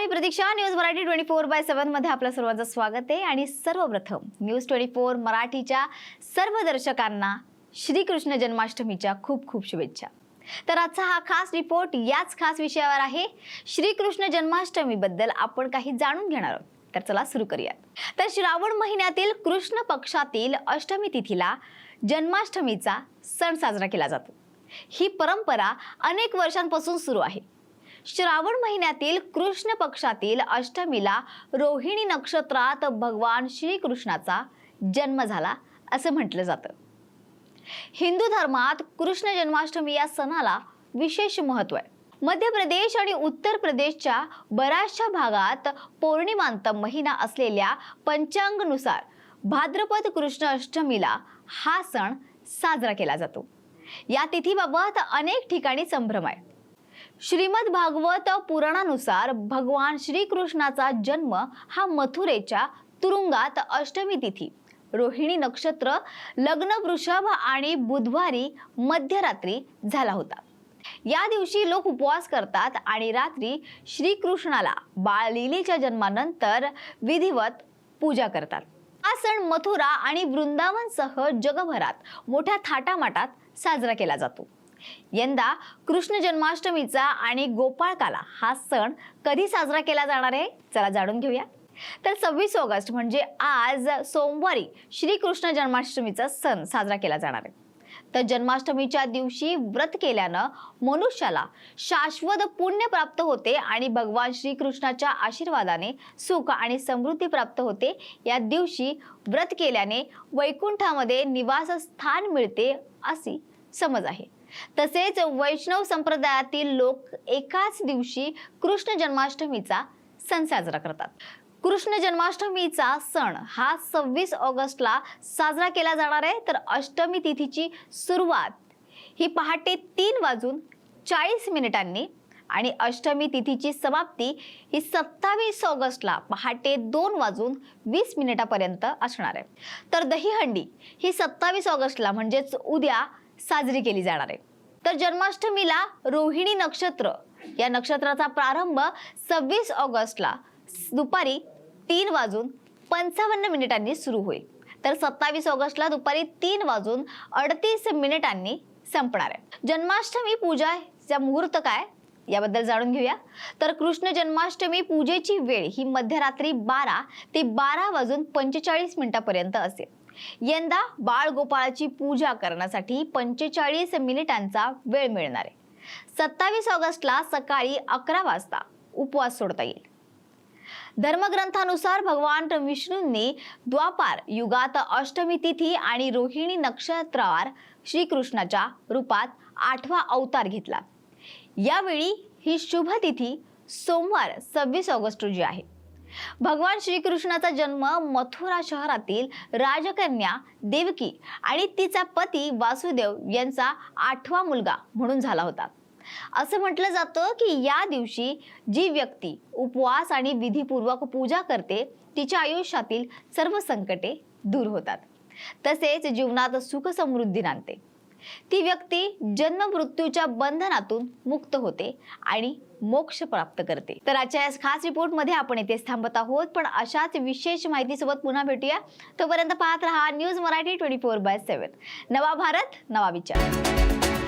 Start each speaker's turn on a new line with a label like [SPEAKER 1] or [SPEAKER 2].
[SPEAKER 1] Me Pratiksha news Marathi twenty four by सेव्हनमध्ये आपलं सर्वांचं स्वागत आहे. आणि सर्वप्रथम न्यूज ट्वेंटी फोर मराठीच्या सर्व दर्शकांना श्रीकृष्ण जन्माष्टमीच्या खूप खूप शुभेच्छा. तर आजचा हा खास रिपोर्ट याच खास विषयावर आहे. श्रीकृष्ण जन्माष्टमीबद्दल आपण काही जाणून घेणार आहोत. तर चला सुरू करूयात. तर श्रावण महिन्यातील कृष्ण पक्षातील अष्टमी तिथीला जन्माष्टमीचा सण साजरा केला जातो. ही परंपरा अनेक वर्षांपासून सुरू आहे. श्रावण महिन्यातील कृष्ण पक्षातील अष्टमीला रोहिणी नक्षत्रात भगवान श्रीकृष्णाचा जन्म झाला असं म्हटलं जातं. हिंदू धर्मात कृष्ण जन्माष्टमी या सणाला विशेष महत्त्व आहे. मध्य प्रदेश आणि उत्तर प्रदेशच्या बऱ्याचशा भागात पौर्णिमांत महिना असलेल्या पंचांगनुसार भाद्रपद कृष्ण अष्टमीला हा सण साजरा केला जातो. या तिथीबाबत अनेक ठिकाणी संभ्रम आहे. श्रीमद भागवत पुराणानुसार भगवान श्रीकृष्णाचा जन्म हा मथुरेच्या तुरुंगात अष्टमी तिथी. रोहिणी नक्षत्र लग्न वृषभ आणि बुधवारी मध्यरात्री झाला होता. या दिवशी लोक उपवास करतात आणि रात्री श्रीकृष्णाला बाळलीलेच्या जन्मानंतर विधिवत पूजा करतात. हा सण मथुरा आणि वृंदावनसह जगभरात मोठ्या थाटामाटात साजरा केला जातो. यंदा कृष्ण जन्माष्टमीचा आणि गोपाळकाला हा सण कधी साजरा केला जाणार आहे? चला जाणून घेऊया. तर सव्वीस ऑगस्ट म्हणजे आज सोमवारी श्रीकृष्ण जन्माष्टमीचा सण साजरा केला जाणार आहे. तर जन्माष्टमीच्या दिवशी व्रत केल्यानं मनुष्याला शाश्वत पुण्य प्राप्त होते आणि भगवान श्रीकृष्णाच्या आशीर्वादाने सुख आणि समृद्धी प्राप्त होते. या दिवशी व्रत केल्याने वैकुंठामध्ये निवासस्थान मिळते अशी समज आहे. तसेच वैष्णव संप्रदायातील लोक एकाच दिवशी कृष्ण जन्माष्टमीचा सण साजरा करतात. कृष्ण जन्माष्टमीचा सण हा सव्वीस ऑगस्टला साजरा केला जाणार आहे. तर अष्टमी तिथीची सुरुवात ही पहाटे तीन वाजून चाळीस मिनिटांनी आणि अष्टमी तिथीची समाप्ती ही सत्तावीस ऑगस्टला पहाटे दोन वाजून वीस मिनिटापर्यंत असणार आहे. तर दहीहंडी ही सत्तावीस ऑगस्टला म्हणजेच उद्या साजरी केली जाणार आहे. तर जन्माष्टमीला रोहिणी नक्षत्र या नक्षत्राचा प्रारंभ सव्वीस ऑगस्टला दुपारी तीन वाजून पंचावन्न मिनिटांनी सुरू होईल. तर सत्तावीस ऑगस्टला दुपारी तीन वाजून अडतीस मिनिटांनी संपणार आहे. जन्माष्टमी पूजाचा मुहूर्त काय? याबद्दल जाणून घेऊया. तर कृष्ण जन्माष्टमी पूजेची वेळ ही मध्यरात्री बारा ते बारा वाजून पंचेचाळीस मिनिटापर्यंत असेल. यंदा बाळगोपाळाची पूजा करण्यासाठी पंचेचाळीस मिनिटांचा वेळ मिळणार आहे. सत्तावीस ऑगस्टला सकाळी अकरा वाजता उपवास सोडता येईल. धर्मग्रंथानुसार भगवान विष्णूंनी द्वापार युगात अष्टमी तिथी आणि रोहिणी नक्षत्रावर श्रीकृष्णाच्या रूपात आठवा अवतार घेतला. यावेळी ही शुभ तिथी सोमवार सव्वीस ऑगस्ट रोजी आहे. भगवान श्रीकृष्णाचा जन्म मथुरा शहरातील राजकन्या देवकी आणि तिचा पती वासुदेव यांचा आठवा मुलगा म्हणून झाला होता. असं म्हटलं जातं की या दिवशी जी व्यक्ती उपवास आणि विधीपूर्वक पूजा करते तिच्या आयुष्यातील सर्व संकटे दूर होतात. तसेच जीवनात सुख समृद्धी नांदते. ती व्यक्ती जन्म मृत्यूच्या बंधनातून मुक्त होते आणि मोक्ष प्राप्त करते. तर आजच्या या खास रिपोर्टमध्ये आपण इथेच थांबत आहोत पण अशाच विशेष माहितीसोबत पुन्हा भेटूया. तोपर्यंत पाहत रहा news Marathi twenty four by seven नवा भारत नवा विचार.